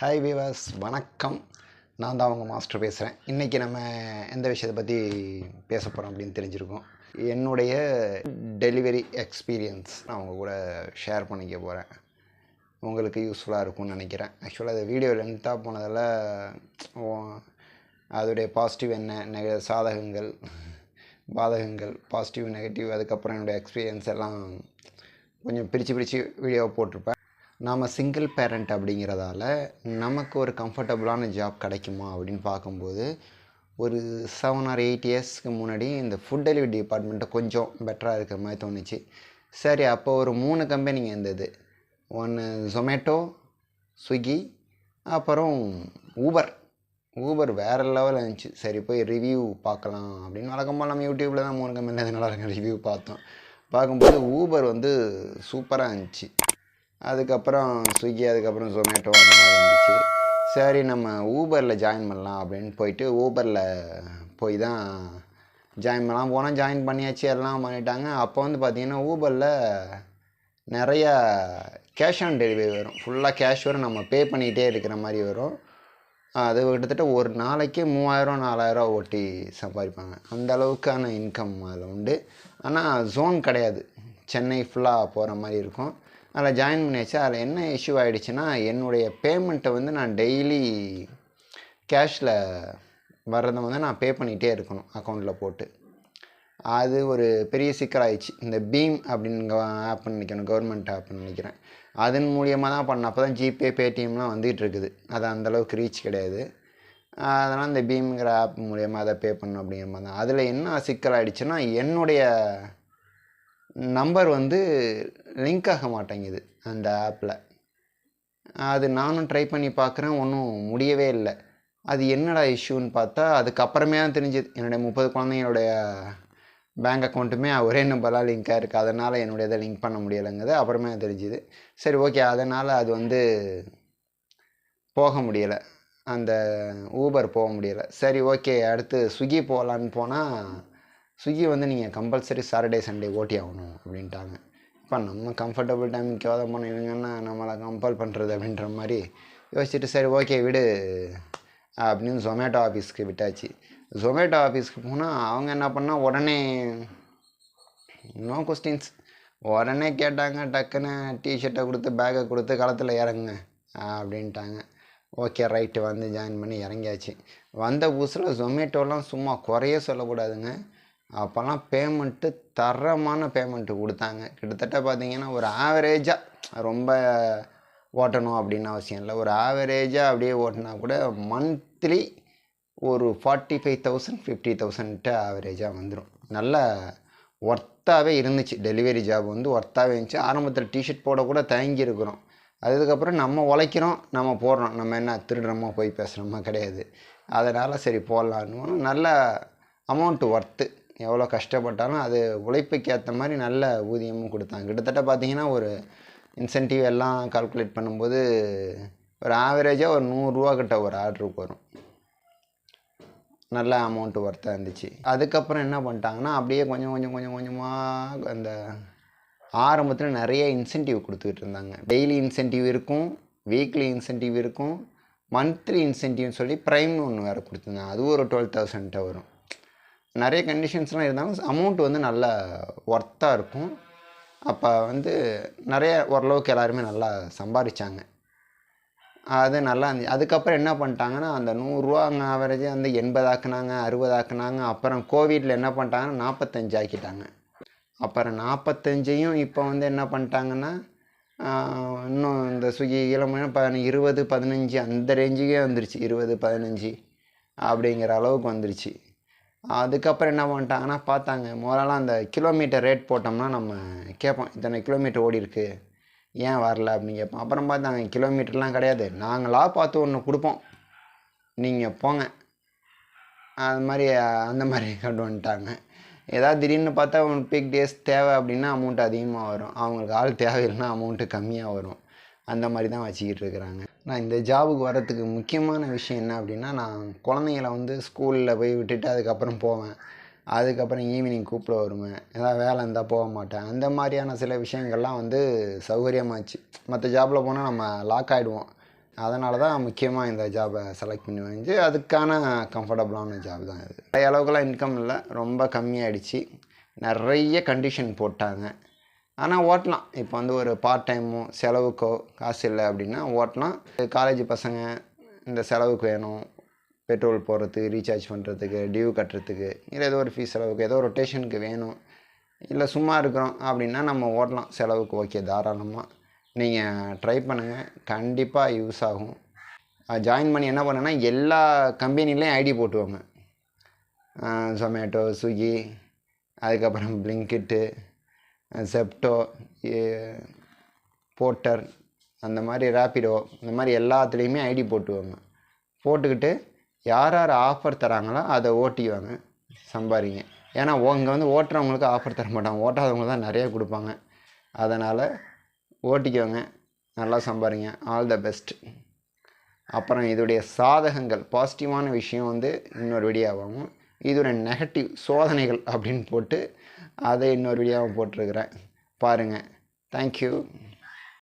Hi viewers வணக்கம். நான் தான் அவங்க மாஸ்டர் பேசுகிறேன் இன்றைக்கி நம்ம எந்த விஷயத்தை பற்றி பேச போகிறோம் அப்படின்னு தெரிஞ்சிருக்கோம். என்னுடைய டெலிவரி எக்ஸ்பீரியன்ஸ் நான் உங்கள் கூட ஷேர் பண்ணிக்க போகிறேன் உங்களுக்கு யூஸ்ஃபுல்லாக இருக்கும்னு நினைக்கிறேன். ஆக்சுவலாக அது வீடியோ லென்த்தாக போனதில் அதோடைய பாசிட்டிவ் என்ன நெக சாதகங்கள் பாதகங்கள் பாசிட்டிவ் நெகட்டிவ் அதுக்கப்புறம் என்னுடைய எக்ஸ்பீரியன்ஸ் எல்லாம் கொஞ்சம் பிரித்து பிரித்து வீடியோ போட்டிருப்பேன். நாம் சிங்கிள் பேரண்ட் அப்படிங்கிறதால நமக்கு ஒரு கம்ஃபர்டபுளான ஜாப் கிடைக்குமா அப்படின்னு பார்க்கும்போது ஒரு செவன் ஆர் எயிட் இயர்ஸ்க்கு முன்னாடி இந்த ஃபுட் டெலிவரி டிபார்ட்மெண்ட்டை கொஞ்சம் பெட்டராக இருக்கிற மாதிரி தோணுச்சு. சரி அப்போ ஒரு மூணு கம்பெனிங்க இருந்தது. ஒன்று ஜொமேட்டோ ஸ்விக்கி அப்புறம் ஊபர் ஊபர் வேறு லெவலில் இருந்துச்சு. சரி போய் ரிவ்யூ பார்க்கலாம் அப்படின்னு. வழக்கமாக நம்ம யூடியூப்பில் தான் மூணு கம்பெனியில் நல்லா இருக்கும் ரிவ்யூ பார்த்தோம். பார்க்கும்போது ஊபர் வந்து சூப்பராக இருந்துச்சு. அதுக்கப்புறம் ஸ்விக்கி அதுக்கப்புறம் ஜொமேட்டோ அந்த மாதிரி இருந்துச்சு. சரி நம்ம ஊபரில் ஜாயின் பண்ணலாம் அப்படின்னு போயிட்டு ஊபரில் போய் தான் ஜாயின் பண்ணலாம். போனால் ஜாயின் பண்ணியாச்சு எல்லாம் பண்ணிட்டாங்க. அப்போ வந்து பார்த்திங்கன்னா ஊபரில் நிறையா கேஷ் ஆன் டெலிவரி வரும். ஃபுல்லாக கேஷ் வரும். நம்ம பே பண்ணிகிட்டே இருக்கிற மாதிரி வரும். அது கிட்டத்தட்ட ஒரு நாளைக்கு மூவாயிரம் நாலாயிரம் ஓட்டி சம்பாதிப்பாங்க. அந்த அளவுக்கான இன்கம் அதில் உண்டு. ஆனால் ஜோன் கிடையாது. சென்னை ஃபுல்லாக போகிற மாதிரி இருக்கும். அதில் ஜாயின் பண்ணியாச்சு. அதில் என்ன இஷ்யூ ஆகிடுச்சுன்னா என்னுடைய பேமெண்ட்டை வந்து நான் டெய்லி கேஷில் வர்றதை வந்து நான் பே பண்ணிகிட்டே இருக்கணும் அக்கௌண்ட்டில் போட்டு. அது ஒரு பெரிய சிக்கலாயிடுச்சு இந்த பீம் அப்படின்னு ஆப்னு நினைக்கிறேன் கவர்மெண்ட் ஆப்னு நினைக்கிறேன். அதன் மூலியமாக தான் பண்ண அப்போ தான் ஜிபே பேடிஎம்லாம் வந்துகிட்டு இருக்குது. அது அந்தளவுக்கு ரீச் கிடையாது. அதனால் இந்த பீம்ங்கிற ஆப் மூலியமாக அதை பே பண்ணணும் அப்படிங்கிற மாதிரி தான். அதில் என்ன சிக்கலாயிடுச்சுன்னா என்னுடைய நம்பர் வந்து லிங்க் ஆக மாட்டேங்குது அந்த ஆப்பில் அது நானும் ட்ரை பண்ணி பார்க்குறேன் ஒன்றும் முடியவே இல்லை. அது என்னடா இஷ்யூன்னு பார்த்தா அதுக்கப்புறமே தான் தெரிஞ்சுது. என்னுடைய முப்பது குழந்தைங்களுடைய பேங்க் அக்கௌண்ட்டுமே ஒரே நம்பர்லாம் லிங்காக இருக்குது அதனால் என்னுடைய இதை லிங்க் பண்ண முடியலைங்கிறது அப்புறமே தெரிஞ்சுது. சரி ஓகே அதனால் அது வந்து போக முடியலை. அந்த ஊபர் போக முடியலை. சரி ஓகே அடுத்து ஸ்விக்கி போகலான்னு போனால் ஸ்விக்கி வந்து நீங்கள் கம்பல்சரி சாட்டர்டே சண்டே ஓட்டி ஆகணும் அப்படின்ட்டாங்க. இப்போ நம்ம கம்ஃபர்டபுள் டைமுக்கு எவ்வளோ பண்ணிடுங்கன்னா நம்மளை கம்பல் பண்ணுறது அப்படின்ற மாதிரி யோசிச்சுட்டு சரி ஓகே விடு அப்படின்னு ஜொமேட்டோ ஆஃபீஸ்க்கு விட்டாச்சு. ஜொமேட்டோ ஆஃபீஸ்க்கு போனால் அவங்க என்ன பண்ணால் உடனே நோ கொஸ்டின்ஸ் உடனே கேட்டாங்க டக்குன்னு டிஷர்ட்டை கொடுத்து பேக்கை கொடுத்து களத்தில் இறங்குங்க அப்படின்ட்டாங்க. ஓகே ரைட்டு வந்து ஜாயின் பண்ணி இறங்கியாச்சு. வந்த புதுசில் ஜொமேட்டோலாம் சும்மா குறைய சொல்லக்கூடாதுங்க. அப்போல்லாம் பேமெண்ட்டு தரமான பேமெண்ட்டு கொடுத்தாங்க. கிட்டத்தட்ட பார்த்தீங்கன்னா ஒரு ஆவரேஜாக ரொம்ப ஓட்டணும் அப்படின்னு அவசியம் இல்லை. ஒரு ஆவரேஜாக அப்படியே ஓட்டினா கூட மந்த்லி ஒரு forty five thousand fifty thousand ஆவரேஜாக வந்துடும் நல்ல ஒர்த்தாகவே இருந்துச்சு. டெலிவரி ஜாப் வந்து ஒர்த்தாகவே இருந்துச்சு. ஆரம்பத்தில் டிஷர்ட் போட கூட தயங்கி இருக்கிறோம் அதுக்கப்புறம் நம்ம உழைக்கிறோம் நம்ம போடுறோம். நம்ம என்ன திருடுறோமோ போய் பேசுகிறோமா கிடையாது. அதனால் சரி போடலான்னு நல்ல அமௌண்ட்டு ஒர்த்து எவ்வளோ கஷ்டப்பட்டாலும் அது உழைப்புக்கு ஏற்ற மாதிரி நல்ல ஊதியமும் கொடுத்தாங்க கிட்டத்தட்ட பார்த்தீங்கன்னா ஒரு இன்சென்டிவ் எல்லாம் கால்குலேட் பண்ணும்போது ஒரு ஆவரேஜாக ஒரு நூறுரூவா கிட்ட ஒரு ஆர்டருக்கு வரும். நல்ல அமௌண்ட்டு ஒர்த்தாக இருந்துச்சு. அதுக்கப்புறம் என்ன பண்ணிட்டாங்கன்னா அப்படியே கொஞ்சம் கொஞ்சம் கொஞ்சம் கொஞ்சமாக அந்த ஆரம்பத்தில் நிறைய இன்சென்டிவ் கொடுத்துக்கிட்டு இருந்தாங்க. டெய்லி இன்சென்டிவ் இருக்கும் வீக்லி இன்சென்டிவ் இருக்கும் மந்த்லி இன்சென்டிவ்னு சொல்லி ப்ரைம்னு ஒன்று வேறு கொடுத்துருந்தாங்க. அதுவும் ஒரு டுவெல் தௌசண்ட்டை வரும். நிறைய கண்டிஷன்ஸ்லாம் இருந்தாலும் அமௌண்ட் வந்து நல்லா ஒர்த்தாக இருக்கும். அப்போ வந்து நிறைய ஓரளவுக்கு எல்லாருமே நல்லா சம்பாதிச்சாங்க. அது நல்லா இருந்துச்சு. அதுக்கப்புறம் என்ன பண்ணிட்டாங்கன்னா அந்த நூறுரூவா அங்கே ஆவரேஜ் வந்து எண்பது ஆக்குனாங்க அறுபது ஆக்குனாங்க அப்புறம் கோவிட்டில் என்ன பண்ணிட்டாங்கன்னா நாற்பத்தஞ்சு ஆக்கிட்டாங்க. அப்புறம் நாற்பத்தஞ்சையும் இப்போ வந்து என்ன பண்ணிட்டாங்கன்னா இன்னும் இந்த சுகி இளமையான ப இருபது பதினஞ்சு அந்த ரேஞ்சுக்கே வந்துருச்சு. இருபது பதினஞ்சு அப்படிங்கிற அளவுக்கு வந்துருச்சு. அதுக்கப்புறம் என்ன பண்ணிட்டாங்கன்னா பார்த்தாங்க முதலாம் அந்த கிலோமீட்டர் ரேட் போட்டோம்னா நம்ம கேட்போம் இத்தனை கிலோமீட்டர் ஓடி இருக்கு ஏன் வரல அப்படின்னு கேட்போம். அப்புறம் பார்த்தாங்க கிலோமீட்டர்லாம் கிடையாது. நாங்களாக பார்த்து ஒன்று கொடுப்போம். நீங்கள் போங்க. அது மாதிரி அந்த மாதிரி கொண்டு வந்துட்டாங்க. ஏதாவது திடீர்னு பார்த்தா ஒன் பீக் டேஸ் தேவை அப்படின்னா அமௌண்ட் அதிகமாக வரும். அவங்களுக்கு ஆள் தேவையில்லைன்னா அமௌண்ட்டு கம்மியாக வரும். அந்த மாதிரி தான் வச்சுக்கிட்டு இருக்கிறாங்க. நான் இந்த ஜாபுக்கு வர்றதுக்கு முக்கியமான விஷயம் என்ன அப்படின்னா நான் குழந்தைங்கள வந்து ஸ்கூலில் போய் விட்டுட்டு அதுக்கப்புறம் போவேன். அதுக்கப்புறம் ஈவினிங் கூப்பிட வருவேன். ஏதாவது வேலை இருந்தால் போக மாட்டேன். அந்த மாதிரியான சில விஷயங்கள்லாம் வந்து சௌகரியமாச்சு. மற்ற ஜாபில் போனால் நம்ம லாக் ஆகிடுவோம் அதனால தான் முக்கியமாக இந்த ஜாபை செலக்ட் பண்ணி வாங்கி அதுக்கான கம்ஃபர்டபுளான ஜாப் தான் இது. அளவுக்குலாம் இன்கம் இல்லை. ரொம்ப கம்மியாகிடுச்சு நிறைய கண்டிஷன் போட்டாங்க. ஆனால் ஓட்டலாம். இப்போ வந்து ஒரு பார்ட் டைமோ செலவுக்கோ காசு இல்லை அப்படின்னா ஓட்டலாம். காலேஜ் பசங்க இந்த செலவுக்கு வேணும். பெட்ரோல் போடுறதுக்கு ரீசார்ஜ் பண்ணுறதுக்கு டியூ கட்டுறதுக்கு இல்லை ஏதோ ஒரு ஃபீஸ் செலவுக்கு ஏதோ ரொட்டேஷனுக்கு வேணும். இல்லை சும்மா இருக்கிறோம் அப்படின்னா நம்ம ஓட்டலாம். செலவுக்கு ஓகே தாராளமாக நீங்கள் ட்ரை பண்ணுங்கள் கண்டிப்பாக யூஸ் ஆகும். ஜாயின் பண்ணி என்ன பண்ணேன்னா எல்லா கம்பெனிலையும் ஐடி போட்டுவாங்க ஜொமேட்டோ ஸ்விக்கி அதுக்கப்புறம் பிளிங்கிட்டு செப்டோ போர்ட்டர் அந்த மாதிரி ரேப்பிடோ இந்த மாதிரி எல்லாத்துலேயுமே ஐடி போட்டுவாங்க. போட்டுக்கிட்டு யார் யார் ஆஃபர் தராங்களோ அதை ஓட்டிக்குவாங்க சம்பாதிங்க ஏன்னா இங்கே வந்து ஓட்டுறவங்களுக்கு ஆஃபர் தர மாட்டாங்க. ஓட்டாதவங்க தான் நிறைய கொடுப்பாங்க. அதனால் ஓட்டிக்கோங்க நல்லா சம்பாதிங்க ஆல் த பெஸ்ட் அப்புறம் இதோடைய சாதகங்கள் பாசிட்டிவான விஷயம் வந்து இன்னொரு வீடியோவாகும் இதோட நெகட்டிவ் சோதனைகள் அப்படின்னு போட்டு அதை இன்னொரு வீடியோவும் போட்டிருக்கிறேன். பாருங்கள் தேங்க்யூ